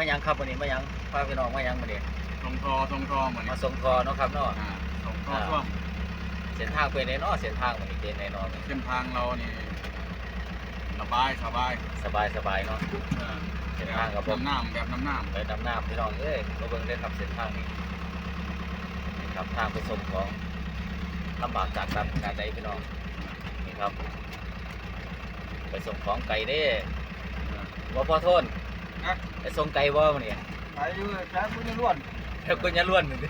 มายังครับวันนี้มายังพาพี่น้องมายังวันนี้ทองทอทองทอเหมือนมาส่งทอเนาะครับเนาะอ่าทองทอช่วงเส้นทางเป็นไงเนาะเส้นทางวันนี้เป็นไงเนาะเส้นทางเรานี่สบายสบายสบายสบายเนาะอ่าเส้นทางกับผมน้ำน้ำแบบน้ำน้ไปดำน้ำพี่น้องเอ้ยมาเบิ่งได้ครับเส้นทางนี้นี่ครับทางไปส่งของลำบากจากกันขนาดใดพี่น้องนี่ครับ ไปส่งของไก่เด้ำบ่พอโทษ นะไปส่งไก่บ่มื้อนี้ไปอยู่แค่คุณล้วนแล้วกูจะล้วนหนึ่งดิ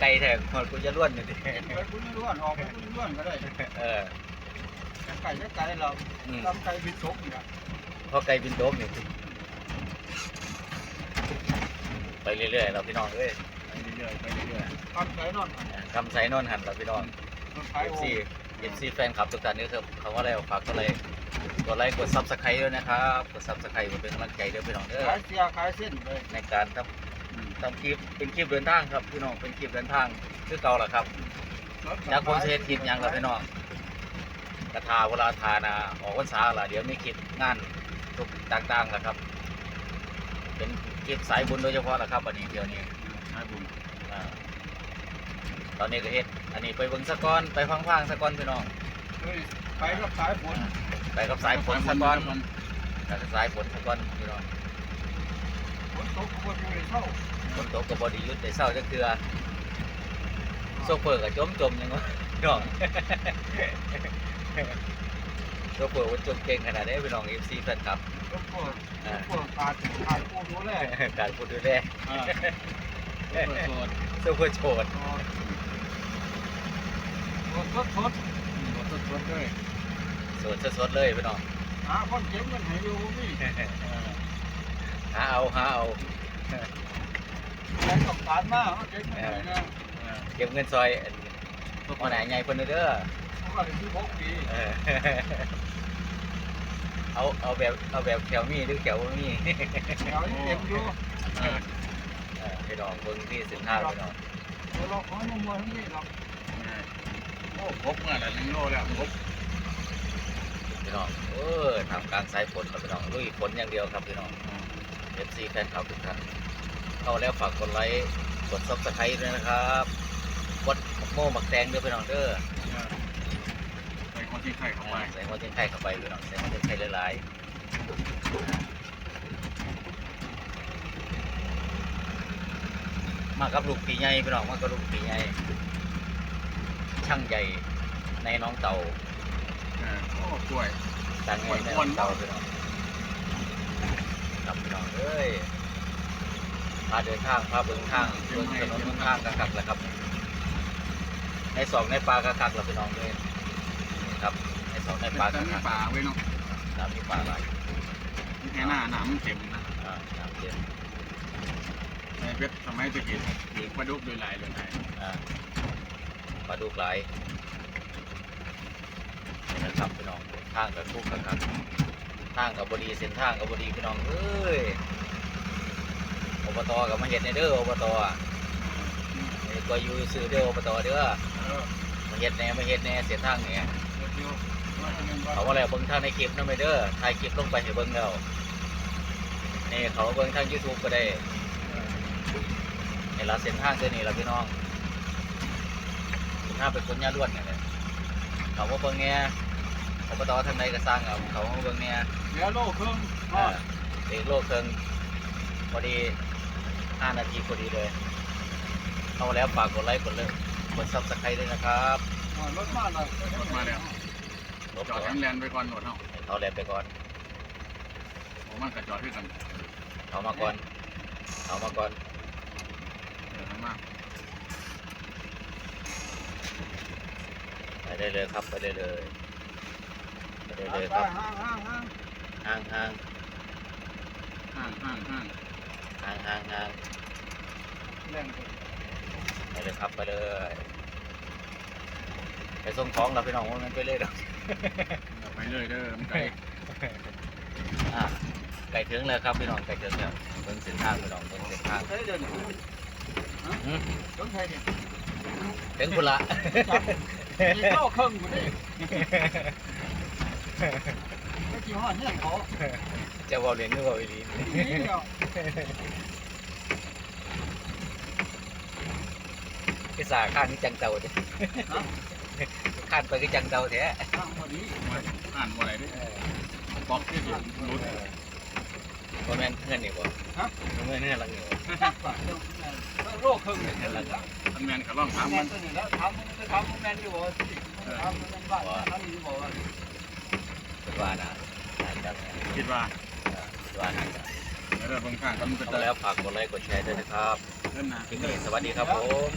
ไก่แทงหอดกูจะล้วนหนึ่งดิไปคุณล้วนออกไปคุณล้วนก็ได้เออไก่ไก่เราอืมทำไก่พิษสกนี่นะพอไก่บินโดมนี่ไปเรื่อยๆเราพี่น้องเอ้ยไปเรื่อยๆไปเรื่อยๆทำไก่นอนคำใส่นอนหันเราพี่น้องขายเอฟโอ่ซีเอฟซีแฟนคลับทุกท่านนี่ครับเขาว่าอะไรฝากก็เลย กดไลค์กดซับสไครต์ด้วยนะครับกดซับสไครต์เป็นกำลังใจด้วยพี่น้องเด้อขายเสียขายเส้นเลยในการทำทำคลิปเป็นคลิปเดินทางครับพี่น้องเป็นคลิปเดินทางคือเก่าแหละครับจากคนเสียทีมยังเราพี่น้องกระทาเวลาทานะออกวันษาละเดี๋ยวมีคลิปงานทุกต่างๆแหละครับ เป็นคลิปสายบุญโดยเฉพาะแหละครับวันนี้เดี๋ยวนี้ขายบุญอ่าตอนนี้ก็เฮ็ดอันนี้ไปเบิ่งสะก้อนไปพังๆสะก้อนพี่น้องเฮ้ยไปกับสายฝน ไปกับสายฝนสะก้อนไปกับสายฝนสะก้อนพี่น้องฝนตกก็บ่อยู่ในเช่าฝนตกก็บ่ได้หยุดได้เศร้าจักเทื่อโซเฟอร์ก็จมจมๆยังวะพี่น้องโซเฟอร์มันจมเก่งขนาดนี้พี่น้อง FC แฟนคลับก็พวกพวกขาดขาดผู้ดูแลการพูดดูแลอ่าเปิดโสดโซเฟอร์โฉดโสดสดสดสดสดเลยโสดสดๆเลยพี่น้องหาคนเก็บเงินให้อยู่พี่หาเอาหาเอาแต่กับการมาเขาเก็บเงินให้นะเก็บเงินซอยอันพ่อไหนใหญ่เพิ่นเด้อเขาก็ได้ที่หกปีเออเอาเอาแบบเอาแบบแถวมีหรือแถวบ่มีแถวนี้เต็มอยู่เออพี่น้องเบิ่งที่เส้นทางพี่น้องเราขอนุ่มมาที่นี่เราโอ้พกเมื่อไหร่ลิงโลแล้วพก พี่น้องเออทำกลางสายฝนครับพี่น้องลุยฝนอย่างเดียวครับพี่น้อง FC แฟนคลับทุกท่านเข้าแล้วฝากกดไลค์กด Subscribe ด้วยนะครับกดโม่หมักแตงด้วยพี่น้องเด้อใส่คนที่ไข่เข้าไปใส่หัวเทียนไข่เข้าไปพี่น้องใส่หัวเทียนไข่หลายๆมากับลูกปีใหญ่พี่น้องมากับลูกปีใหญ่ช่างใหญ่ในน้องเต่า โอ้กล้วยช่างใหญ่ในน้องเต่าพี่น้องครับพี่น้องเอ้ยพาเดินทางพาเบิ่งทางเบิ่งถนนเบิ่งทางกะคักแหละครับ ในสองในปลากะคักแหละพี่น้องเลยนี่ครับ ในสองในปลากะแต่มีคักป่าไว้เนาะน้ำมีปลาหลายมีแค่หน้าหนามเต็มนะอ่าน้ำเย็นในเว็บสมัยตะกี้ถือปลาดุกโดยหลายเลยไงอ่าปลาดุกหลาย นะครับพี่น้องทางกับคู่กับครับทางกับบดีเส้นทางกับบดีพี่น้องเอ้ยอบตกับมาเห็ดในเด้ออบตอะนี่ก็อยู่ซื้อเด้ออบตเด้อมาเห็ดแหน่มาเห็ดแหน่เส้นทางเนี่ยเดี๋ยวเดี๋ยวว่าจะเงินเขาว่าอะไรเบิ่งทางในคลิปนั่นไปเด้อถ่ายคลิปลงไปให้เบิ่งแล้วนี่เขาเบิ่งทาง YouTube ก็ได้เนี่ละเส้นทางเส้นนี้ละพี่น้องเส้นทางเป็นคนยาล้วนนี่แหละเขาว่าเบิ่งแหน่ อบตทางใดก็สร้างเอาเขามาเบิ่งแหน่เดี๋ยวโลเครื่องอ่าเอกโลกเครื่องพอดี5นาทีพอดีเลยเอาแล้วฝากกดไลค์กดเลยกด Subscribe ด้วยนะครับรถมาแล้วรถมาแล้วลบจอดก่แฮอนมแลนด์ไปก่อนหมดเนาะให้เขาแลนไปก่อนโอ้มันกระจอดด้วยกันเขามาก่อนเขามาก่อนเดี๋ยวมากไปได้เลยครับไปได้เลย ไปได้เลยคไปรับห้างห้างห้างห่างห่างห้างห้างห้างห่างห่างห่างแรงไปไปเลยครับไปเลยไปส่งของเราไปน้องว่ามันไปเลยดอกไปเลยเด้อมันไกลอะไก่ถึงแล้วครับพี่น้องไก่ถึงแล้วเบิ่งเส้นทางพี่น้องเบิ่งเส้นทางใช้เดินหืมต้องใช้เนี่ยถึงพุ่นละมีโลเครื่องอยู่นี่ ไม่กี่ห้อเนี่ยเขาจะเว่าเรียนหรือเว่าอีหลีนี่เนาะคือสาข้างนี่จังเตาเด้ข้านไปคือจังเตาแท้ทางวันนี้อ่านบ่อะไรด้วยบล็อกที่สุดรุดบ่แม่นเพื่อนนี่บ่ฮะบ่แม่นเพื่อนหลังนี่บ่จักปะเจ้าโรคครึ่งเนี่ยแล้วทันแมนเขาล่องถามทำมัมันนตัวนี้แล้วทำมันจะทำมันแมนอยู่บ่ทำมันบ้านทำอยู่บ่ว่า คิดว่านะน่าจะ คิดว่าคิดว่าน่าจะแล้วเดี๋ยวบางข้างก็มันจะเอาแล้วฝากกดไลค์กดแชร์ด้วยนะครับเล่นนะคลิปนี้สวัสดีครับผม